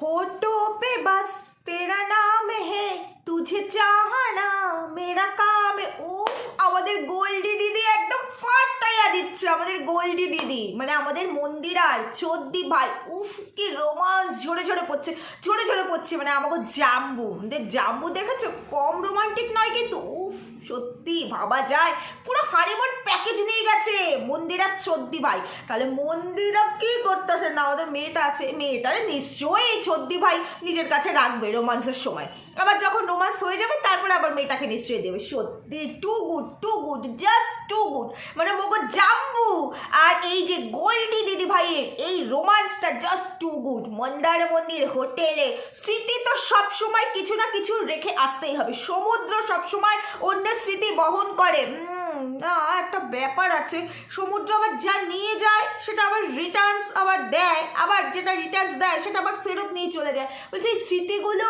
होठों पे बस तेरा नाम है तुझे चाहना मेरा काम है উফ আমাদের গোল্ডি দিদি একদম ফাটাইয়া দিচ্ছে আমাদের গোল্ডি দিদি মানে আমাদের মন্দিরার চোদ্দি ভাই উফ কি রোমান্স ঝরে ঝরে পড়ছে ঝরে ঝরে পড়ছে মানে আমাকে জাম্বু আমাদের জাম্বু দেখেছো কম রোমান্টিক নয় কিন্তু উফ সত্যি, ভাবা যায়। পুরো হানিমুন প্যাকেজ নিয়ে গেছে। মন্দিরার চোদ্দি ভাই। তাহলে মন্দিরা কি করতেছে না? ওদের মেয়েটা আছে। মেয়েটারে নিশ্চয়ই চোদ্দি ভাই নিজের কাছে রাখবে রোমান্সের সময়। আবার যখন রোমান্স হয়ে যাবে, তারপরে আবার মেয়েটাকে নিশ্চয়ই দেবে। সত্যি too good too good just too good মানে মগো জাম্বু। আর এই যে গোল্ডি দিদি ভাইয়ের এই রোমান্সটা জাস্ট টু গুড মন্দার মন্দির, হোটেলে। স্মৃতি তো সবসময় কিছু না কিছু রেখে আসতেই হবে। সমুদ্র সবসময় অন্যের স্মৃতি বহন করে। না, একটা ব্যাপার আছে। সমুদ্র আবার যা নিয়ে যায়, সেটা আবার রিটার্নস আবার দেয়, আবার যেটা রিটার্নস দেয়, সেটা আবার ফেরত নিয়ে চলে যায়। বলছে, এই স্মৃতিগুলো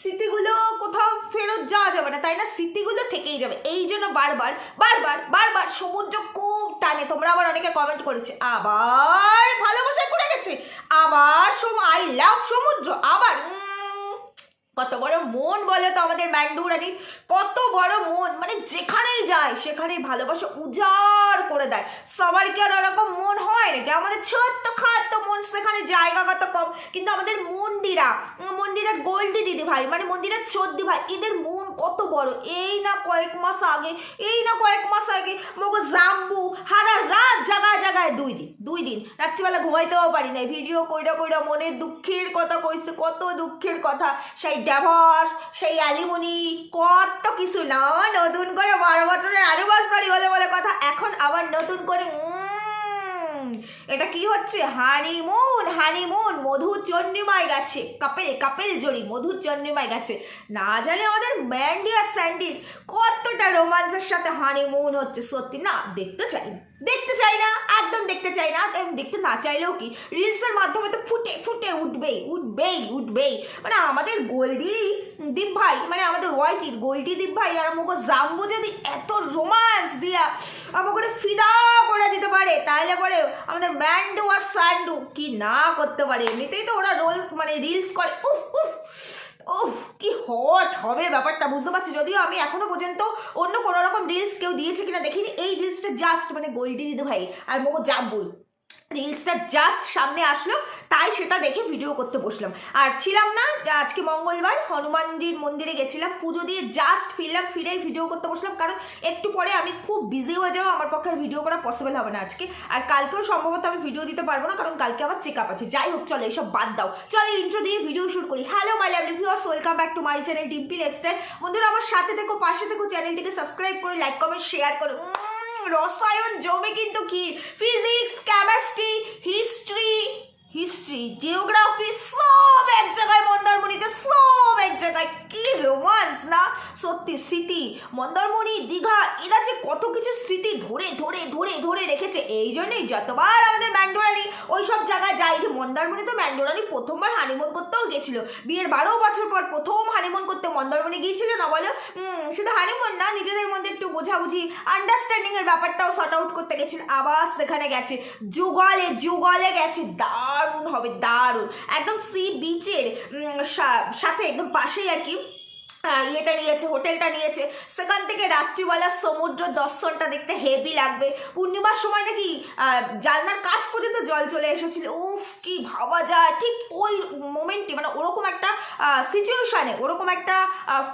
স্মৃতিগুলো কোথাও ফেরত যাওয়া যাবে না, তাই না? স্মৃতিগুলো থেকেই যাবে। এই জন্য বারবার বারবার বারবার সমুদ্র খুব টানে। তোমরা আবার অনেকে কমেন্ট করেছে, আবার ভালোবাসায় পড়ে গেছে, আবার সম আই লাভ সমুদ্র, আবার কত বড় মন বলে তো আমাদের ম্যান্ডুরানির কত বড় মন মানে যেখানেই যায়, সেখানেই ভালোবাসা উজাড় করে দেয়। সবার কি আর ওরকম মন হয় নাকি? আমাদের ছোট্ট খাট্ট মন, সেখানে জায়গা কত কম। কিন্তু আমাদের মন্দিরা, মন্দিরের গোল্ডি দিদি ভাই মানে মন্দিরের চোদ্দি ভাই এদের মন কত বড়? এই না কয়েক মাস আগে, এই না কয়েক মাস আগে মগো জাম্বু হারা রাত জায়গায় জাগায় দুই দিন দুই দিন। রাত্রিবেলা ঘুমাইতেও পারি নাই। ভিডিও কইরা কইরা মনে দুঃখের কথা কইছে, কত দুঃখের কথা। সেই ড্যাভর্স সেই অ্যালিমনি কত কিছু। না, নতুন করে বারো বছরের অ্যানিভার্সারি হলে বলে কথা। এখন আবার নতুন করে এটা কি হচ্ছে? হানিমুন হানিমুন, মধু চন্ডিমায় গেছে। কাপেল কাপেল জড়ি মধু চন্ডিমায় গেছে। না জানি আমাদের ম্যান্ডি আর স্যান্ডির কতটা রোমান্সের সাথে হানিমুন হচ্ছে, সত্যি না? দেখতে চাই দেখতে চাই না, একদম দেখতে চাই না। তেমন দেখতে না চাইলেও কি? রিলসের মাধ্যমে তো ফুটে ফুটে উঠবেই উঠবেই উঠবেই। মানে আমাদের গোল্ডি দীপ ভাই মানে আমাদের হোয়াইটির গোল্ডি দীপ ভাই আর আমাকে জাম্বু যদি এত রোমান্স দিয়া আমাকে ফিদা করে দিতে পারে। তাহলে পরে আমাদের ম্যান্ডু আর স্যান্ডু কি না করতে পারে। এমনিতেই তো ওরা রোল মানে রিলস করে। উফ উফ উফ, কি হট হবে ব্যাপারটা, বুঝতে পারছি। যদিও আমি এখনও পর্যন্ত অন্য কোনো রকম রিলস কেউ দিয়েছে কিনা দেখিনি। এই রিলসটা জাস্ট মানে গোল্ডি দিদি ভাই আর মোগো জাম্বুল। রিলসটা জাস্ট সামনে আসলো, তাই সেটা দেখে ভিডিও করতে বসলাম। আর ছিলাম না, আজকে মঙ্গলবার, হনুমানজির মন্দিরে গেছিলাম, পুজো দিয়ে জাস্ট ফিরলাম, ফিরেই ভিডিও করতে বসলাম, কারণ একটু পরে আমি খুব বিজি হয়ে যাব আমার পক্ষে ভিডিও করা পসিবল হবে না আজকে। আর কালকেও সম্ভবত আমি ভিডিও দিতে পারব না, কারণ কালকে আমার চেক আপ আছে। যাই হোক, চলো এইসব বাদ দাও। চলো ইন্ট্রো দিয়ে ভিডিও শুট করি। Hello my love viewers welcome back to my channel Dimpi lifestyle বন্ধুরা, আমার সাথে থেকো, পাশে থেকো চ্যানেলটিকে সাবস্ক্রাইব করে লাইক কমেন্ট শেয়ার করো। রসায়ন জমে কিন্তু কি physics chemistry history history geography সব এক জায়গায় মন্দারমণিতে, সব এক জায়গায় কি রোমান্স না? সত্যি স্মৃতি, মন্দারমণি, দীঘা, এরা যে কত কিছু স্মৃতি ধরে ধরে ধরে ধরে রেখেছে এই জন্যই যতবার আমাদের ম্যান্ডোরানি ওই সব জায়গায় যাই যে মন্দারমণি তো ম্যান্ডোরানি প্রথমবার হানিমুন করতেও গেছিল। বিয়ের বারো বছর পর প্রথম হানিমুন করতে মন্দারমণি গিয়েছিল না বলো? শুধু হানিমুন না, নিজেদের মধ্যে একটু বোঝাবুঝি আন্ডারস্ট্যান্ডিংয়ের ব্যাপারটাও সর্ট আউট করতে গেছিল, আবার সেখানে গেছে, যুগলে যুগলে গেছে দারুণ হবে দারুণ। একদম সি বিচের সাথে একদম পাশেই আর কি ইয়েটা নিয়েছে, হোটেলটা নিয়েছে। সেখান থেকে রাত্রিবেলা সমুদ্র দর্শনটা দেখতে হেভি লাগবে। পূর্ণিমার সময় নাকি জানলার কাজ পর্যন্ত জল চলে এসেছিল। উফ, কি ভাবা যায়। ঠিক ওই মোমেন্টে মানে ওরকম একটা সিচুয়েশানে ওরকম একটা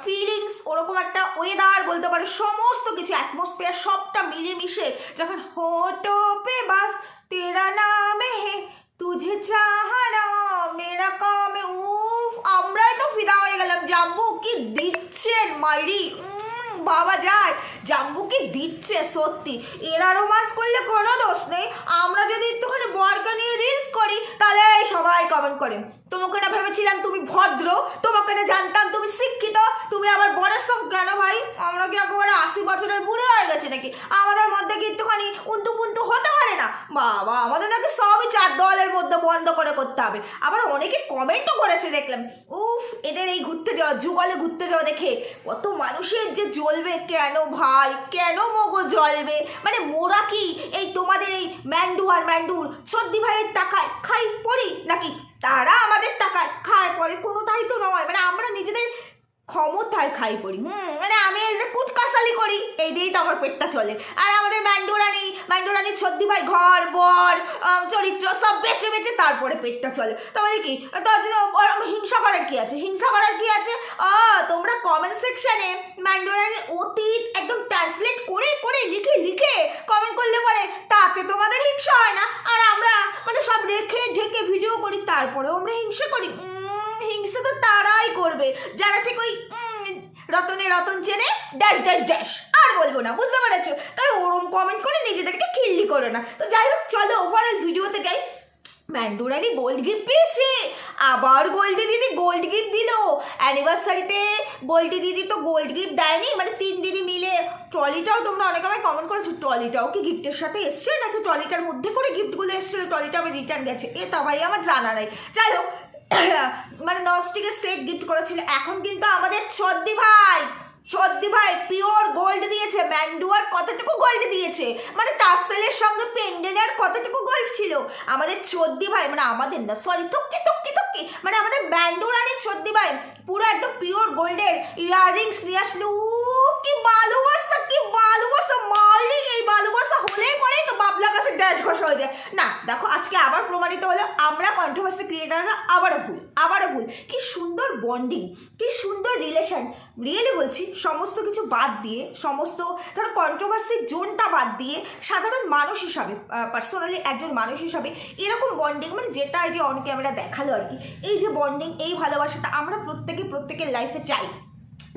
ফিলিংস ওরকম একটা ওয়েদার বলতে পারো, সমস্ত কিছু অ্যাটমসফিয়ার সবটা মিলেমিশে যখন হোটো পে বাস তেরা নামে হে তুঝে চাহানা মেরা কামে উফ আমরাই তো ফিদা হয়ে গেলাম জাম্বু কি দিচ্ছেন মাইরি উম, বাবা যায় জাম্বু কি দিচ্ছে সত্যি? এরা রোমান্স করলে কোনো দোষ নেই। আমরা যদি একটুখানি বরকা নিয়ে রিলস করি, তাহলে সবাই কমেন্ট করে। তোমাকে না ভেবেছিলাম তুমি ভদ্র, তোমাকে না জানতাম তুমি শিক্ষিত। তুমি আবার বরের সঙ্গে কেন ভাই? আমরা কি একেবারে আশি বছরের বুড়ো হয়ে গেছে নাকি? আমাদের মধ্যে কি একটুখানি উন্তু পুন্তু হতে পারে না? বাবা, আমাদের নাকি সবই চার দেওয়ালের মধ্যে বন্ধ করে করতে হবে। আবার অনেকে কমেন্টও করেছে দেখলাম। উফ, এদের এই ঘুরতে যাওয়া, যুগলে ঘুরতে যাওয়া দেখে কত মানুষের যে জ্বলবে কেন ভাই? কেন মগো জ্বলবে মানে মোরা কি এই তোমাদের এই ম্যান্ডু আর ম্যান্ডুর সর্দি ভাইয়ের টাকায় খাই পড়ি? নাকি তারা আমাদের টাকায় খায় পরে? কোনোটাই তো নয়। মানে আমরা নিজেদের ক্ষমতায় খাই পড়ি। হুম মানে আমি এই যে কুটকাসালি করি, এই দিয়েই তো আমার পেটটা চলে। আর আমাদের ম্যান্ডোরানি ম্যান্ডোরানির ছদ্দি ভাই, ঘর, বর চরিত্র সব বেচে বেচে তারপরে পেটটা চলে। তাহলে কি তার জন্য হিংসা করার কি আছে? হিংসা করার কি আছে? তোমরা কমেন্ট সেকশনে ম্যান্ডোরানির অতীত একদম ট্রান্সলেট করে করে লিখে লিখে কমেন্ট করলে পরে তাতে তোমাদের হিংসা হয় না। আর আমরা মানে সব রেখে, ঢেকে ভিডিও করি, তারপরেও আমরা হিংসা করি। হিংসা তো তারাই করবে। যারা ঠিক ওই রতনে রতন চেনে, ড্যাশ ড্যাশ ড্যাশ। আর বলব না, বুঝতে পেরেছ? তাই ওরম কমেন্ট করে নিজেদেরকে খিল্লি করো না। তো যাই হোক, চলো ওভারঅল ভিডিওতে যাই। ম্যান্ডোরানি গোল্ড গিফট পেয়েছে। আবার গোল্ডি দিদি গোল্ড গিফট দিল। অ্যানিভার্সারিতে গোল্ডি দিদি তো গোল্ড গিফট দেয়নি। মানে তিন দিদি মিলে ট্রলিটাও তোমরা অনেক আমায় কমেন্ট করেছ। ট্রলিটাও কি গিফটের সাথে এসছে? নাকি ট্রলিটার মধ্যে করে গিফটগুলো এসছে ট্রলিটা আবার রিটার্ন গেছে। এ এটা ভাই, আমার জানা নাই। যাই হোক মানে ননস্টিকের সেট গিফট করেছিল। এখন কিন্তু আমাদের ছদ্দি ভাই ছদ্দি ভাই পিওর গোল্ড দিয়েছে। ম্যান্ডুয়ার কতটুকু গোল্ড দিয়েছে? মানে টার্সেলের সঙ্গে পেন্ডেনের কতটুকু গোল্ড ছিল? আমাদের ছদ্দি ভাই মানে আমাদের না সরি টুকি টুকি টুকি মানে আমাদের ম্যান্ডুরানির ছদ্দি ভাই, পুরো একদম পিওর গোল্ডের ইয়াররিংস নিয়ে আসলো। কি ভালোবাসা মারলি এই ভালোবাসা হলে পরেই তো বাবলা গাছের ড্যাশ ঘষা হয়ে যায়। না, দেখো, আজকে আবার প্রমাণিত হলো, আমরা কন্ট্রোভার্সি ক্রিয়েটাররা আবারও ভুল আবারও ভুল। কি সুন্দর বন্ডিং কি সুন্দর রিলেশন রিয়েলি বলছি, সমস্ত কিছু বাদ দিয়ে, সমস্ত, ধরো কন্ট্রোভার্সির জোনটা বাদ দিয়ে, সাধারণ মানুষ হিসাবে পার্সোনালি একজন মানুষ হিসাবে, এরকম বন্ডিং মানে যেটা যে অন ক্যামেরা দেখাল আর কি, এই যে বন্ডিং এই ভালোবাসাটা আমরা প্রত্যেকে, প্রত্যেকের লাইফে চাই।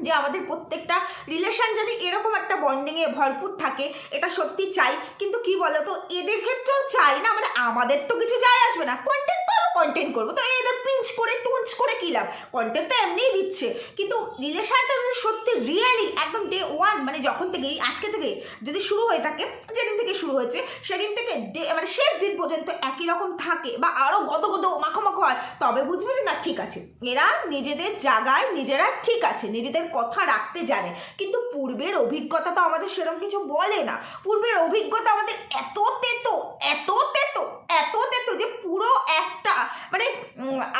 যে আমাদের প্রত্যেকটা রিলেশান যদি এরকম একটা বন্ডিংয়ে ভরপুর থাকে, এটা সত্যি চাই। কিন্তু কি বলতো? এদের ক্ষেত্রেও চাই না মানে আমাদের তো কিছু চাই আসবে না। কন্টেন্ট কন্টেন্ট করব। তো এদের পিঞ্চ করে টুঞ্চ করে কী লাভ? কন্টেন্ট তো এমনিই দিচ্ছে। কিন্তু রিলেশনটা যদি সত্যি রিয়েলি একদম ডে ওয়ান মানে যখন থেকেই, আজকে থেকে যদি শুরু হয়ে থাকে, যেদিন থেকে শুরু হয়েছে, সেদিন থেকে ডে মানে শেষ দিন পর্যন্ত একই রকম থাকে বা আরও গত মাখো মাখো হয়, তবে বুঝবে যে না, ঠিক আছে। এরা নিজেদের জায়গায় নিজেরা ঠিক আছে, নিজেদের কথা রাখতে জানে। কিন্তু পূর্বের অভিজ্ঞতা তো আমাদের সেরকম কিছু বলে না। পূর্বের অভিজ্ঞতা আমাদের এত তেতো এত তেতো এত তেতো যে পুরো একটা মানে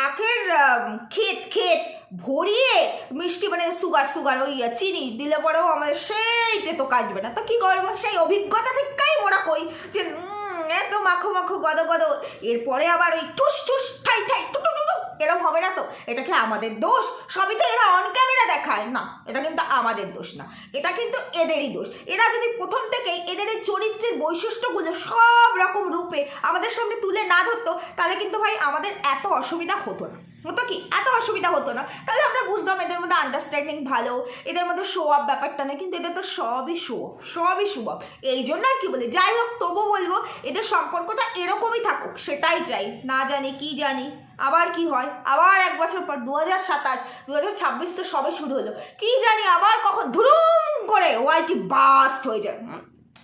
আখের ক্ষেত ক্ষেত ভরিয়ে মিষ্টি মানে সুগার সুগার ওই চিনি দিলে পরেও আমাদের সেইতে তেতো কাটবে না। তো কি করব? সেই অভিজ্ঞতা থেকেই মোরা কই যে এত মাখো মাখো গদ গদ এরপরে আবার ওই টুস টুস ঠাই ঠাই টু টু টু টু, এরম হবে না তো? এটা কি আমাদের দোষ? সবই তো এরা অন ক্যামেরা দেখায়। না, এটা কিন্তু আমাদের দোষ না। এটা কিন্তু এদেরই দোষ। এরা যদি প্রথম থেকেই এদের এই চরিত্রের বৈশিষ্ট্যগুলো সব রকম রূপে আমাদের সামনে তুলে না ধরতো, তাহলে কিন্তু ভাই আমাদের এত অসুবিধা হতো না। হতো কি? এত অসুবিধা হতো না। তাহলে আমরা বুঝতাম এদের মধ্যে আন্ডারস্ট্যান্ডিং ভালো, এদের মধ্যে শো আপ ব্যাপারটা না কিন্তু এদের তো সবই শো সবই শো এই জন্য আর কি বলি, যাই হোক তবু বলব, এদের সম্পর্কটা এরকমই থাকুক, সেটাই চাই। না জানি, কি জানি। আবার কি হয়? আবার এক বছর পর দু হাজার সাতাশ দু হাজার ছাব্বিশ তো সবে শুরু হলো। কি জানি আবার কখন ধুরুম করে ওয়াইটি বাস্ট হয়ে যায়।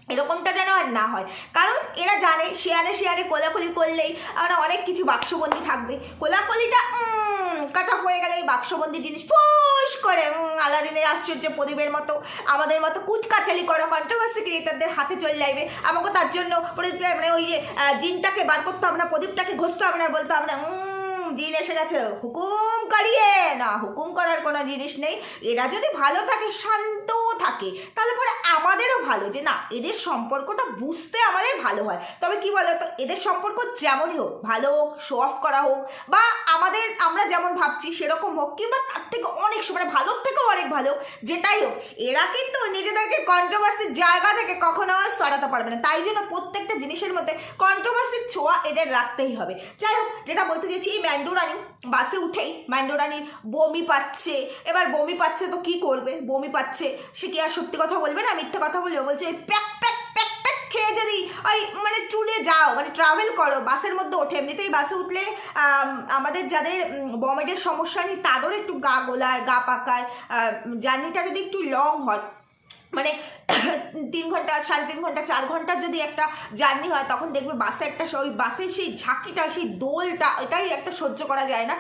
এরকমটা যেন আর না হয়। কারণ এরা জানে শেয়ারে শেয়ারে কোলাকুলি করলেই আমরা অনেক কিছু বাক্সবন্দি থাকবে। কোলাকুলিটা কাট হয়ে গেলে এই বাক্সবন্দি জিনিস ফুস করে আলাদিনের আশ্চর্য প্রদীপের মতো আমাদের মতো কুটকাচালি করা কন্ট্রোভার্সি ক্রিয়েটারদের হাতে চলে যাইবে। আমাকে তার জন্য প্রদীপ মানে ওই যে জিনটাকে বার করতে হবে না প্রদীপটাকে ঘষতে হবে না আর বলতে উম, জিন এসে গেছে। হুকুম করিয়ে। না, হুকুম করার কোনো জিনিস নেই। এরা যদি ভালো থাকে, শান্ত থাকে, তাহলে পরে আমাদেরও ভালো যে না, এদের সম্পর্কটা বুঝতে আমাদের ভালো হয়। তবে কি বলো তো এদের সম্পর্ক যেমনই হোক, ভালো হোক শো অফ করা হোক, বা আমাদের, আমরা যেমন ভাবছি সেরকম হোক, কিংবা তার থেকে অনেক সু- মানে ভালোর থেকেও অনেক ভালো, যেটাই হোক, এরা কিন্তু নিজেদেরকে কন্ট্রোভার্সির জায়গা থেকে কখনো সরাতে পারবে না। তাই জন্য প্রত্যেকটা জিনিসের মধ্যে কন্ট্রোভার্সির ছোঁয়া এদের রাখতেই হবে। যাই হোক, যেটা বলতে চাইছি, এই ম্যান্ডোরানি বাসে উঠেই ম্যান্ডোরানির বমি পাচ্ছে। এবার বমি পাচ্ছে তো কি করবে? বমি পাচ্ছে। সে কি আর সত্যি কথা বলবে না, মিথ্যে কথা বলবে? বলছে, প্যাক প্যাক প্যাক প্যাক, খেয়ে যদি, ওই মানে ট্যুরে যাও মানে ট্রাভেল করো, বাসের মধ্যে ওঠে। এমনিতেই বাসে উঠলে আমাদের যাদের বমেডের সমস্যা নেই, তাদেরও একটু গা গোলায়, গা পাকায় জার্নিটা যদি একটু লং হয়। মানে তিন ঘণ্টা, সাড়ে তিন ঘণ্টা, চার ঘণ্টার যদি একটা জার্নি হয়, তখন দেখবে বাসে একটা ওই বাসের সেই ঝাঁকিটা, সেই দোলটা, এটাই একটা সহ্য করা যায় না।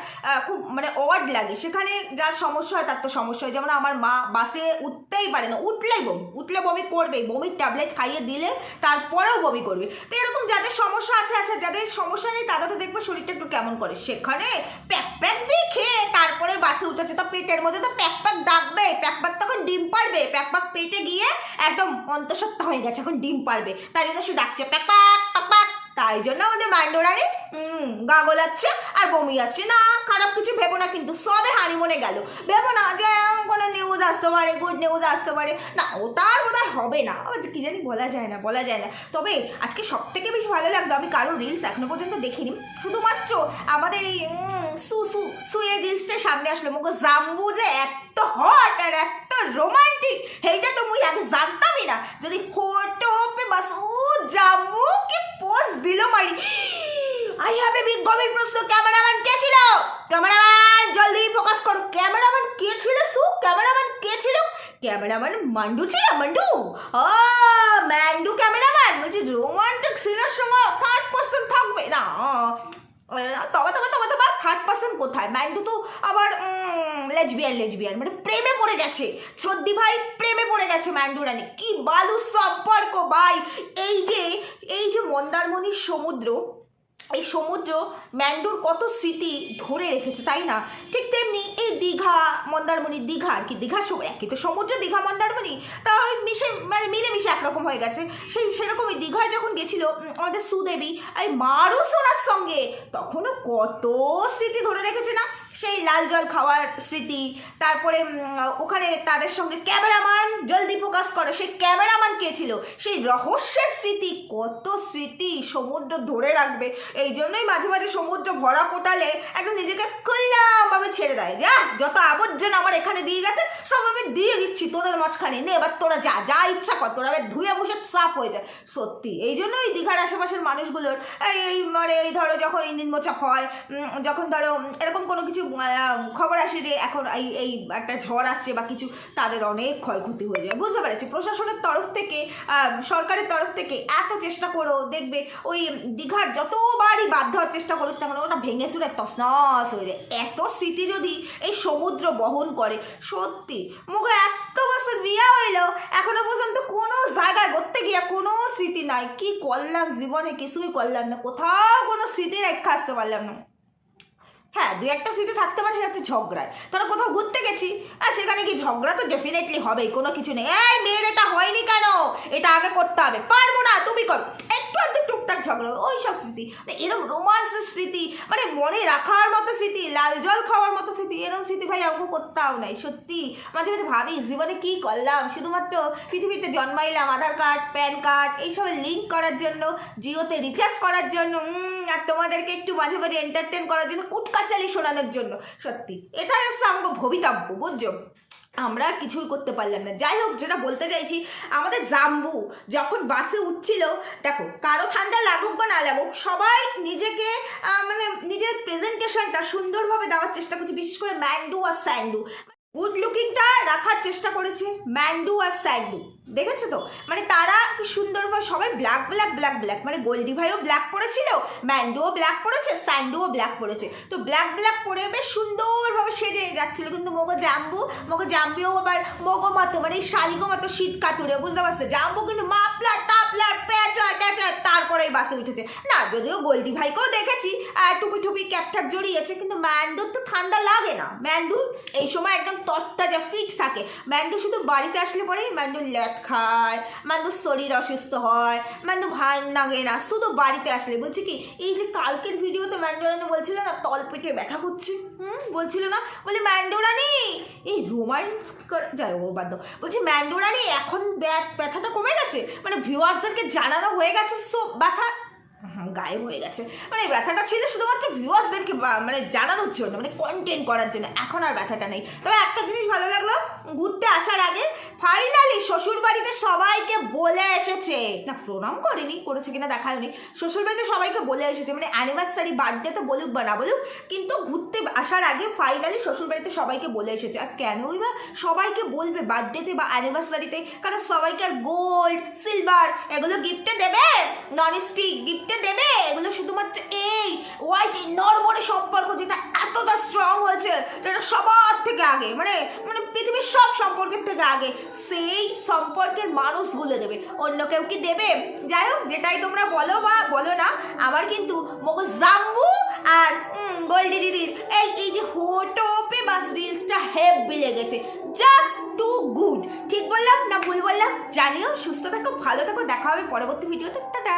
খুব মানে অওয়ার্ড লাগে। সেখানে যার সমস্যা হয়, তার তো সমস্যা হয়। যেমন আমার মা বাসে উঠতেই পারে না। উঠলেই বমি, উঠলে বমি করবেই। বমির ট্যাবলেট খাইয়ে দিলে তারপরেও বমি করবে। তো এরকম যাদের সমস্যা আছে আচ্ছা যাদের সমস্যা নেই তাদের তো দেখবে শরীরটা একটু কেমন করে। সেখানে প্যাক প্যাক দিয়ে খেয়ে তারপরে বাসে উঠেছে। তো পেটের মধ্যে তো প্যাক প্যাক ডাকবে প্যাক প্যাক তখন ডিম পারবে প্যাক প্যাক পেটে গিয়ে একদম অন্তঃসত্ত্বা হয়ে গেছে, এখন ডিম পারবে। তাই জন্য সে ডাকছে, প্যাক তাই জন্য আমাদের হুম গা গোলাচ্ছে আর বমি আসছে। না, খারাপ কিছু ভেবো না কিন্তু সবে হানিমনে গেল। ভেবো না যে কোনো নিউজ আসতে পারে গুড নিউজ আসতে পারে। না, ওটা আর বোধহয় হবে না। কি জানি বলা যায় না, বলা যায় না। তবে আজকে সব থেকে বেশি ভালো লাগল, আমি কারও রিলস এখনও পর্যন্ত দেখিনি। শুধুমাত্র আমাদের এই সু সু সু এই রিলসটা সামনে আসলো। মুখ জাম্বু যে এত হট আর এত রোমান্টিক সেইটা তো মুই আগে জানতামই না। যদি ফটো পে বাস, ও জাম্বু, কি পোজ দিল মারি। আই হ্যাভ এ বিগ গভীর প্রশ্ন ক্যামেরাম্যান কে ছিল? ক্যামেরাম্যান জলদি ফোকাস করো। ক্যামেরাম্যান কে ছিল, সু? ক্যামেরাম্যান কে ছিল? ক্যামেরাম্যান মান্ডু ছিল, মান্ডু? ও ম্যান্ডু ক্যামেরাম্যান বলছি রোমান্টিক সিনের সময় থার্ড পার্সন থাকবে। না তবে তবে তবে পার্সন কোথায়? ম্যান্ডু তো আবার লেজবিয়ান লেজবিয়ান মানে প্রেমে পড়ে গেছে। ছদ্দি ভাই প্রেমে পড়ে গেছে ম্যান্ডু রানী। কি বালু সম্পর্ক ভাই! এই যে এই যে মন্দারমণির সমুদ্র এই সমুদ্র ম্যান্ডোর কত স্মৃতি ধরে রেখেছে, তাই না? ঠিক তেমনি এই দীঘা মন্দারমণি, দীঘা আর কি, দীঘা সব একই তো সমুদ্র, দীঘা, মন্দারমণি, তা ওই মিশে মানে মিলেমিশে একরকম হয়ে গেছে। সেই সেরকম ওই দীঘায় যখন গেছিল আমাদের সুদেবী, এই মারু সোনার সঙ্গে, তখনও কত স্মৃতি ধরে রেখেছে না? সেই লাল জল খাওয়ার স্মৃতি, তারপরে ওখানে তাদের সঙ্গে ক্যামেরাম্যান জলদি ফোকাস করো, সেই ক্যামেরাম্যান কে ছিল? সেই রহস্যের স্মৃতি, কত স্মৃতি সমুদ্র ধরে রাখবে। এই জন্যই মাঝে মাঝে সমুদ্র ভরা কোটালে একটা নিজেকে খুললাম ভাবে ছেড়ে দেয় যা যত আবর্জনা আমার এখানে দিয়ে গেছে, সব আমি দিয়ে দিচ্ছি, তোদের মাঝখানে নে, এবার তোরা যা যা ইচ্ছা কর তোরা ধুয়ে বসে সাফ হয়ে যায়। সত্যি, এই জন্য এই দীঘার আশেপাশের মানুষগুলোর এই মানে এই ধরো যখন ইঞ্জিন মোচা হয় যখন ধরো এরকম কোনো কিছু খবর আসে যে এখন এই এই একটা ঝড় আসছে বা কিছু, তাদের অনেক ক্ষয়ক্ষতি হয়ে যায়। বুঝতে পেরেছি? প্রশাসনের তরফ থেকে সরকারের তরফ থেকে এত চেষ্টা করো, দেখবে ওই দীঘার যতবারই বাধ্য হওয়ার চেষ্টা করুক তেমন ওটা ভেঙে চুরে তসনস হয়ে যায়। এত স্মৃতি যদি এই সমুদ্র বহন করে, সত্যি, মুখে এত বছর বিয়া হইল, এখনও পর্যন্ত কোনো কোনো স্মৃতি নাই। কি করলাম জীবনে, কিছুই করলাম না। কোথাও কোনো স্মৃতি রেখা আসতে পারলাম না। হ্যাঁ দু একটা স্মৃতি থাকতে পারে, সেটা হচ্ছে ঝগড়ায়। তারা কোথাও ঘুরতে গেছি, আর সেখানে কি ঝগড়া তো ডেফিনেটলি হবেই, কোনো কিছু নেই। এই মেয়ের এটা হয়নি কেন? এটা আগে করতে হবে। পারব না, তুমি করো। একটু আধটু টুকটাক ঝগড়া হবে, ওই সব স্মৃতি। মানে এরকম রোমান্সের স্মৃতি মানে মনে রাখার মতো স্মৃতি লাল জল খাওয়ার মতো স্মৃতি এরকম স্মৃতি ভাই আমাকে করতেও নাই সত্যি। মাঝে মাঝে ভাবি জীবনে কি করলাম? শুধুমাত্র পৃথিবীতে জন্মাইলাম আধার কার্ড প্যান কার্ড এইসবের লিঙ্ক করার জন্য জিওতে রিচার্জ করার জন্য আর তোমাদেরকে একটু মাঝে মাঝে এন্টারটেন করার জন্য কুটকাচালি শোনানোর জন্য। সত্যি এটাই হচ্ছে আমাকে ভবিতব্য বুঝছ? আমরা কিছুই করতে পারলাম না। যাই হোক, যেটা বলতে চাইছি, আমাদের জাম্বু যখন বাসে উঠছিল, দেখো, কারও ঠান্ডা লাগুক বা না লাগুক, সবাই নিজেকে মানে নিজের প্রেজেন্টেশনটা সুন্দরভাবে দেওয়ার চেষ্টা করছে, বিশেষ করে ম্যান্ডু আর স্যান্ডু। গুড লুকিংটা রাখার চেষ্টা করেছে ম্যান্ডু আর স্যান্ডু দেখেছ তো? মানে তারা কি সুন্দরভাবে সবাই ব্ল্যাক ব্ল্যাক ব্ল্যাক ব্ল্যাক মানে গোল্ডি ভাইও ব্ল্যাক পরেছিল ম্যান্ডুও ব্ল্যাক পরেছে স্যান্ডুও ব্ল্যাক পরেছে। তো ব্ল্যাক ব্ল্যাক পরে বেশ সুন্দরভাবে সেজে যাচ্ছিল। কিন্তু মগো জাম্বু, মগো জাম্বিও আবার মগো মতো মানে শালিগো মতো শীত কাতুরে, বুঝতে পারছ? জাম্বু কিন্তু মাপলার টাপলার পেঁচা টেচা তারপরে বাসে উঠেছে। না, যদিও গোল্ডি ভাইকেও দেখেছি টুপি টুপি ক্যাপটাপ জড়িয়েছে, কিন্তু ম্যান্ডুর তো ঠান্ডা লাগে না। ম্যান্ডু এই সময় একদম তত্তাজা ফিট থাকে। ম্যান্ডু শুধু বাড়িতে আসলে পরেই ম্যান্ডু ল্যাট খায় ম্যান্ডুর শরীর অসুস্থ হয় ম্যান্ডু ভালো লাগে না, শুধু বাড়িতে আসলে। বলছি কি, এই যে কালকের ভিডিওতে ম্যান্ডোরানি বলছিল না, তল পেটে ব্যথা করছে? হুম? বলছিল না? বলে ম্যান্ডোরানি এই রোমান্স যাই হোক বাদ। বলছি ম্যান্ডোরানি এখন ব্যা- ব্যথাটা কমে গেছে? মানে ভিউয়ার্সদেরকে জানানো হয়ে গেছে, সো ব্যথা? গায়েব হয়ে গেছে। মানে এই ব্যথাটা ছিল শুধুমাত্র ভিউয়ার্সদেরকে মানে জানানোর জন্য মানে কন্টেন্ট করার জন্য। এখন আর ব্যথাটা নেই। তবে একটা জিনিস ভালো লাগল, ঘুরতে আসার আগে ফাইনালি শ্বশুর বাড়িতে সবাইকে বলে এসেছে। না, প্রণাম করেনি, করেছে কিনা দেখা হয়নি শ্বশুর বাড়িতে সবাইকে বলে এসেছে মানে অ্যানিভার্সারি বার্থডে তো বলুক বা না বলুক, কিন্তু ঘুরতে আসার আগে ফাইনালি শ্বশুর বাড়িতে সবাইকে বলে এসেছে। আর কেনই বা সবাইকে বলবে বার্থডেতে বা অ্যানিভার্সারিতে কারণ সবাইকে আর গোল্ড সিলভার এগুলো গিফটে দেবে? নন স্টিক গিফটে দেবে? এগুলো শুধুমাত্র এই হোয়াইট নরবরে সম্পর্ক যেটা এতটা স্ট্রং হয়েছে, যেটা সবার থেকে আগে মানে মানে পৃথিবীর সব সম্পর্কের থেকে আগে, সেই সম্পর্কের মানুষ মানুষগুলো দেবে। অন্য কেউ কি দেবে? যাই হোক, যেটাই তোমরা বলো বা বলো না, আমার কিন্তু মগজ জাম্বু আর গোল্ডি দিদির এই এই যে হোটো পে বা বাস রিলসটা হেভি লেগেছে। জাস্ট টু গুড ঠিক বললাম না ভুল বললাম? জানিও, সুস্থ থাকো, ভালো থাকো, দেখা হবে পরবর্তী ভিডিওতে টাটা!